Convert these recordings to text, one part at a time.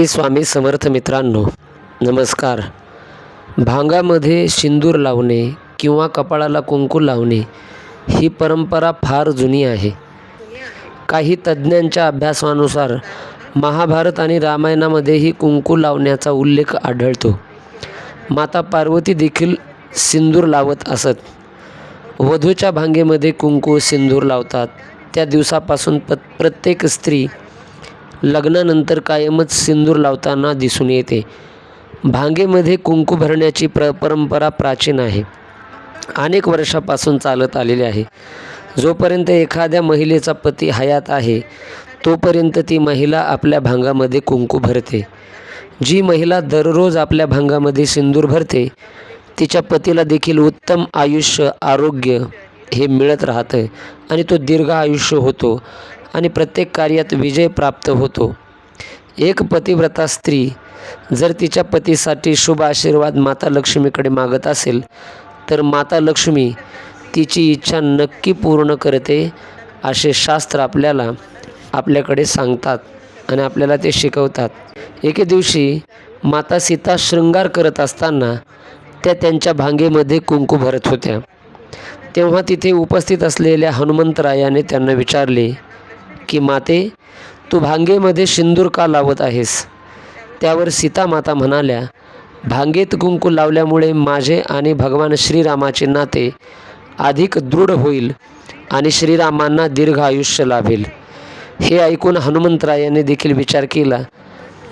श्री स्वामी समर्थ मित्रांनो नमस्कार. भांगामध्ये सिंदूर लावणे किंवा कपाळाला कुंकू लावणे ही परंपरा फार जुनी आहे. काही तज्ज्ञांच्या अभ्यासानुसार महाभारत आणि रामायणामध्येही कुंकू लावण्याचा उल्लेख आढळतो. माता पार्वती देखील सिंदूर लावत असत. वधूच्या भांगेमध्ये कुंकू सिंदूर लावतात. त्या दिवसापासून प प्रत्येक स्त्री लग्नानंतर कायमच सिंदूर लावताना दिसून येते. भांगेमध्ये कुंकू भरण्याची प्र परंपरा प्राचीन आहे. अनेक वर्षापासून चालत आलेली आहे. जोपर्यंत एखाद्या महिलेचा पती हयात आहे तोपर्यंत ती महिला आपल्या भांगामध्ये कुंकू भरते. जी महिला दररोज आपल्या भांगामध्ये सिंदूर भरते तिच्या पतीला देखील उत्तम आयुष्य आरोग्य हे मिळत राहतं आणि तो दीर्घ आयुष्य होतो. आणि प्रत्येक कार्यात विजय प्राप्त होतो. एक पतिव्रता स्त्री जर तिच्या पतीसाठी शुभ आशीर्वाद माता लक्ष्मीकडे मागत असेल तर माता लक्ष्मी तिची इच्छा नक्की पूर्ण करते असे शास्त्र आपल्याला आपल्याकडे सांगतात आणि आपल्याला ते शिकवतात. एके दिवशी माता सीता शृंगार करत असताना त्या त्यांच्या भांगेमध्ये कुंकू भरत होत्या. तेव्हा तिथे उपस्थित असलेल्या हनुमंतरायाने त्यांना विचारले की माते तू भांगेमध्ये सिंदूर का लावत आहेस? त्यावर सीता माता म्हणाल्या भांगेत कुंकू लावल्यामुळे माझे आणि भगवान श्रीरामाचे नाते अधिक दृढ होईल आणि श्रीरामांना दीर्घ आयुष्य लाभेल. हे ऐकून हनुमंतरायाने देखील विचार केला.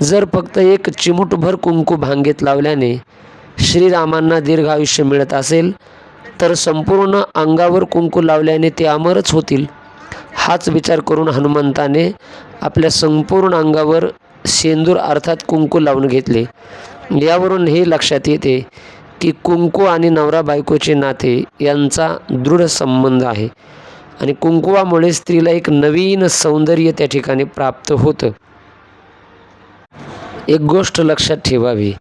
जर फक्त एक चिमूटभर कुंकू भांगेत लावल्याने श्रीरामांना दीर्घ आयुष्य मिळत असेल तर संपूर्ण अंगावर कुंकू लावल्याने ते अमरच होतील. हाच विचार करून हनुमंताने आपल्या संपूर्ण अंगावर सेंदूर अर्थात कुंकू लावून घेतले. यावरून हे लक्षात येते की कुंकू आणि नवरा बायकोचे नाते यांचा दृढ संबंध आहे आणि कुंकुवामुळे स्त्रीला एक नवीन सौंदर्य त्या ठिकाणी प्राप्त होतं. एक गोष्ट लक्षात ठेवावी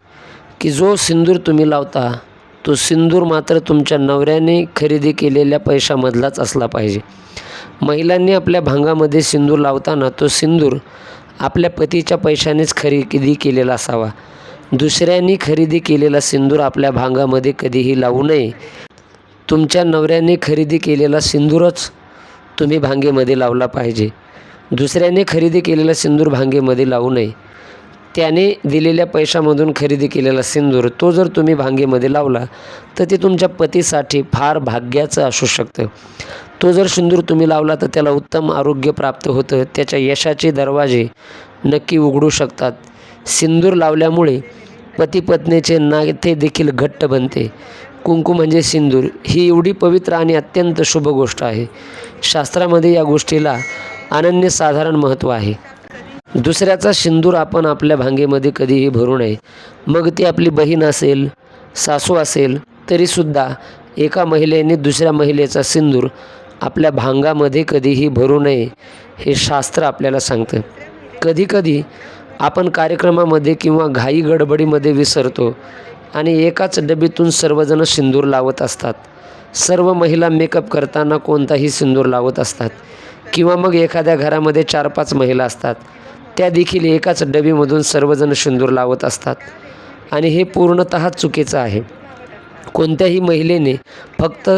की जो सिंदूर तुम्ही लावता तो सिंदूर मात्र तुमच्या नवऱ्याने खरेदी केलेल्या पैशामधलाच असला पाहिजे. महिलांनी आपल्या भांगामध्ये सिंदूर लावताना तो सिंदूर आपल्या पतीच्या पैशानेच खरेदी केलेला असावा. दुसऱ्यांनी खरेदी केलेला सिंदूर आपल्या भांगामध्ये कधीही लावू नये. तुमच्या नवऱ्याने खरेदी केलेला सिंदूरच तुम्ही भांगेमध्ये लावला पाहिजे. दुसऱ्याने खरेदी केलेला सिंदूर भांगेमध्ये लावू नये. त्याने दिलेल्या पैशामधून खरेदी केलेला सिंदूर तो जर तुम्ही भांगेमध्ये लावला तर ते तुमच्या पतीसाठी फार भाग्याचं असू शकतं. तो जर सिंदूर तुम्ही लावला तर त्याला उत्तम आरोग्य प्राप्त होतं. त्याच्या यशाचे दरवाजे नक्की उघडू शकतात. सिंदूर लावल्यामुळे पती पत्नीचे नाते देखील घट्ट बनते. कुंकू म्हणजे सिंदूर. ही एवढी पवित्र आणि अत्यंत शुभ गोष्ट आहे. शास्त्रामध्ये या गोष्टीला अनन्यसाधारण महत्त्व आहे. दुसऱ्याचा सिंदूर आपण आपल्या भांगेमध्ये कधीही भरू नये. मग ती आपली बहीण असेल सासू असेल तरीसुद्धा एका महिलेने दुसऱ्या महिलेचा सिंदूर आपल्या भांगामध्ये कधीही भरू नये हे शास्त्र आपल्याला सांगतं. कधीकधी आपण कार्यक्रमामध्ये किंवा घाई गडबडीमध्ये विसरतो आणि एकाच डबीतून सर्वजण सिंदूर लावत असतात. सर्व महिला मेकअप करताना कोणताही सिंदूर लावत असतात. किंवा मग एखाद्या घरामध्ये चार पाच महिला असतात. त्या देखील एकाच डबीमधून सर्वजण शिंदूर लावत असतात. आणि हे पूर्णतः चुकीचं आहे. कोणत्याही महिलेने फक्त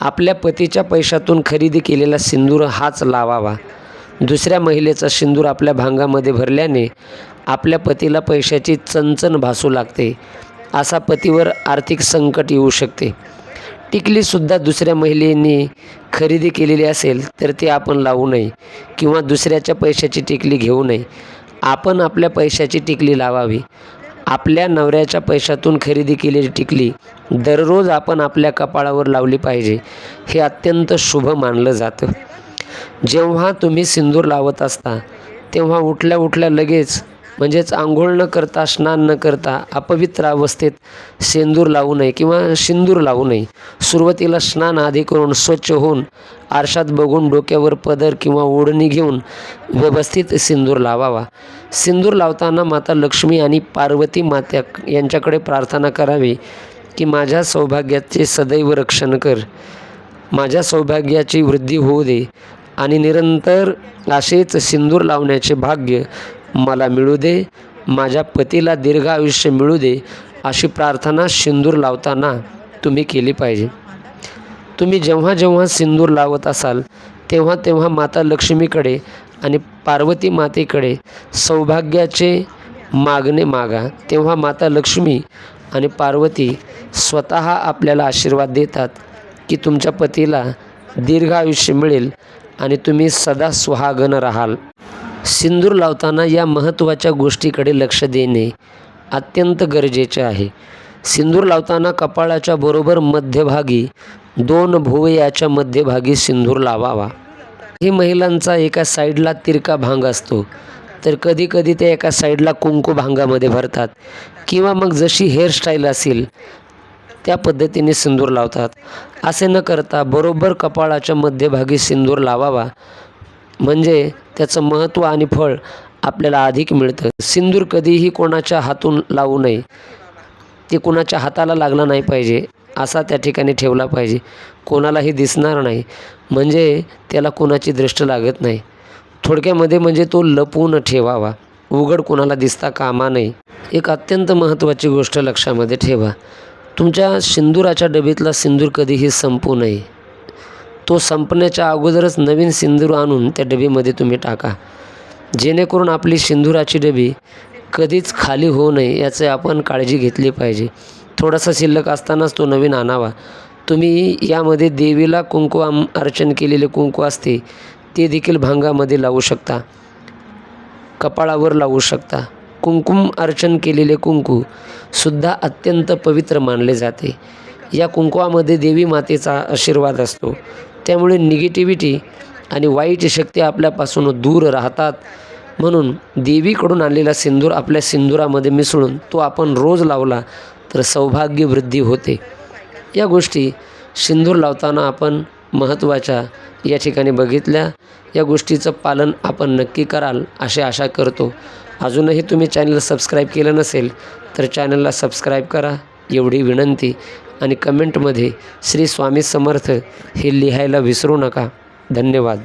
आपल्या पतीच्या पैशातून खरेदी केलेला सिंदूर हाच लावावा. दुसऱ्या महिलेचा सिंदूर आपल्या भांगामध्ये भरल्याने आपल्या पतीला पैशाची चणचण भासू लागते. असा पतीवर आर्थिक संकट येऊ शकते. टिकलीसुद्धा दुसऱ्या महिलेने खरेदी केलेली असेल तर ती आपण लावू नये किंवा दुसऱ्याच्या पैशाची टिकली घेऊ नये. आपण आपल्या पैशाची टिकली लावावी. आपल्या नवऱ्याच्या पैशातून खरेदी केलेली टिकली दररोज आपण आपल्या कपाळावर लावली पाहिजे हे अत्यंत शुभ मानलं जातं. जेव्हा तुम्ही सिंदूर लावत असता तेव्हा उठल्या उठल्या लगेच म्हणजेच आंघोळ न करता स्नान न करता अपवित्र अवस्थेत सेंदूर लावू नये किंवा सिंदूर लावू नये. सुरुवातीला स्नान आधी करून स्वच्छ होऊन आरशात बघून डोक्यावर पदर किंवा ओढणी घेऊन व्यवस्थित सिंदूर लावावा. सिंदूर लावताना माता लक्ष्मी आणि पार्वती मात्या यांच्याकडे प्रार्थना करावी की माझ्या सौभाग्याचे सदैव रक्षण कर. माझ्या सौभाग्याची वृद्धी होऊ दे आणि निरंतर असेच सिंदूर लावण्याचे भाग्य मला मिळू दे माझ्या पतीला दीर्घ आयुष्य मिळू दे अशी प्रार्थना सिंदूर लावताना तुम्ही केली पाहिजे. तुम्ही जेव्हा जेव्हा सिंदूर लावत असाल तेव्हा तेव्हा माता लक्ष्मीकडे आणि पार्वती मातेकडे सौभाग्याचे मागणे मागा. तेव्हा माता लक्ष्मी आणि पार्वती स्वतः आपल्याला आशीर्वाद देतात की तुमच्या पतीला दीर्घ आयुष्य मिळेल आणि तुम्ही सदा सुहागन राहाल. सिंदूर लावताना या महत्त्वाच्या गोष्टीकडे लक्ष देणे अत्यंत गरजेचे आहे. सिंदूर लावताना कपाळाच्या बरोबर मध्यभागी दोन भुवयाच्या मध्यभागी सिंदूर लावावा. ही महिलांचा एका साईडला तिरका भांग असतो तर कधी कधी ते एका साईडला कुंकू भांगामध्ये भरतात किंवा मग जशी हेअरस्टाईल असेल त्या पद्धतीने सिंदूर लावतात. असे न करता बरोबर कपाळाच्या मध्यभागी सिंदूर लावावा. म्हणजे त्याचं महत्त्व आणि फळ आपल्याला अधिक मिळतं. सिंदूर कधीही कोणाच्या हातून लावू नये. ते कुणाच्या हाताला लागला नाही पाहिजे असा त्या ठिकाणी ठेवला पाहिजे. कोणालाही दिसणार नाही म्हणजे त्याला कोणाची दृष्ट लागत नाही. थोडक्यामध्ये म्हणजे तो लपवून ठेवावा. उघड कोणाला दिसता कामा नये. एक अत्यंत महत्त्वाची गोष्ट लक्षामध्ये ठेवा. तुमच्या सिंदुराच्या डबीतला सिंदूर कधीही संपू नये. तो संपण्याच्या अगोदरच नवीन सिंदूर आणून त्या डबीमध्ये तुम्ही टाका. जेणेकरून आपली सिंदुराची डबी कधीच खाली होऊ नये याचे आपण काळजी घेतली पाहिजे. थोडासा शिल्लक असतानाच तो नवीन आणावा. तुम्ही यामध्ये देवीला कुंकू आम अर्चन केलेले कुंकू असते ते देखील भांगामध्ये लावू शकता. कपाळावर लावू शकता. कुंकुम अर्चन केलेले कुंकू सुद्धा अत्यंत पवित्र मानले जाते. या कुंकुवामध्ये देवी मातेचा आशीर्वाद असतो. त्यामुळे निगेटिव्हिटी आणि वाईट शक्ती आपल्यापासून दूर राहतात. म्हणून देवीकडून आणलेला सिंदूर आपल्या सिंदुरामध्ये मिसळून तो आपण रोज लावला तर सौभाग्य वृद्धी होते. या गोष्टी सिंदूर लावताना आपण महत्त्वाच्या या ठिकाणी बघितल्या. या गोष्टीचं पालन आपण नक्की कराल अशी आशा करतो. अजूनही तुम्ही चॅनल सबस्क्राईब केलं नसेल तर चॅनलला सबस्क्राईब करा. एवढी विनंती. आणि कमेंटमध्ये श्री स्वामी समर्थ हे लिहायला विसरू नका. धन्यवाद.